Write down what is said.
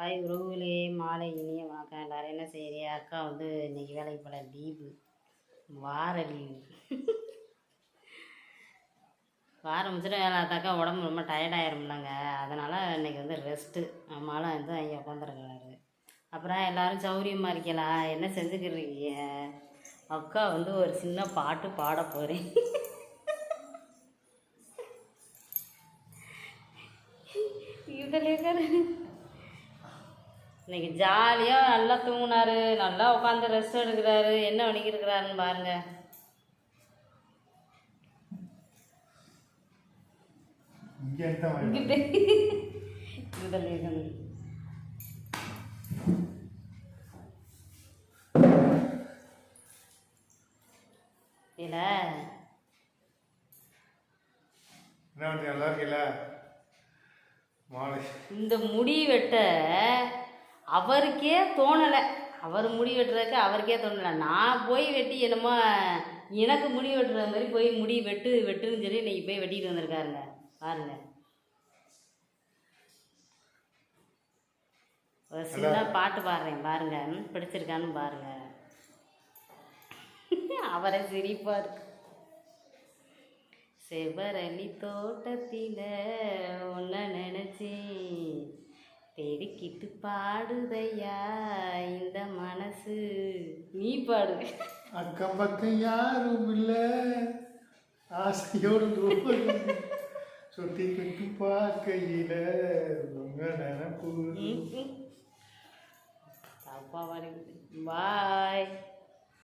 Hi உறவுகளே மாலை இனிய வணக்கம். எல்லாரும் என்ன செய்கிறீ அக்கா வந்து இன்னைக்கு வேலைக்கு போல லீவு. வார லீவு வாரம் முடிச்சுட்டு வேலை பார்த்தாக்கா உடம்பு ரொம்ப டயர்டாயிரும்லங்க அதனால் இன்னைக்கு வந்து ரெஸ்ட்டு அம்மாலாம் வந்து அங்கே உட்காந்துருக்கிறாரு அப்புறம் எல்லாரும் சௌரியமாக இருக்கலாம் என்ன செஞ்சுக்கிறீங்க அக்கா வந்து ஒரு சின்ன பாட்டு பாட போகிறேன் இதில் இன்னைக்கு ஜாலியாக நல்லா தூங்குனாரு நல்லா உட்காந்து ரெஸ்ட் எடுக்கிறாரு. என்ன பண்ணிக்கிருக்கிறாருன்னு பாருங்க. இங்கே தான் வருது. இங்கிட்டு. இதில் இருக்கணும் இதில் என்ன பண்ணுறீங்க நல்லா இருக்கீங்கள? மாலை இந்த முடி வெட்ட அவருக்கே தோணலை. அவர் முடி வெட்டுறதுக்கு அவருக்கே தோணலை. நான் போய் வெட்டி என்னமோ எனக்கு முடி வெட்டுற மாதிரி போய் முடி வெட்டு வெட்டுன்னு சொல்லி இன்னைக்கு போய் வெட்டிட்டு வந்திருக்காருங்க. பாருங்க. ஒரு சின்ன பாட்டு பாடுறேன். பாருங்க. பிடிச்சிருக்கான்னு பாருங்க. அவரை சிரிப்பா இருக்கு செவரளி தோட்டத்தில பெருக்கிட்டு பாடுதையா இந்த மனசு? நீ பாடு. அக்கம் பக்கம் யாரும் இல்லை. ஆசையோடு சுத்தி பார்க்கையில உங்க நினப்பு. பாய்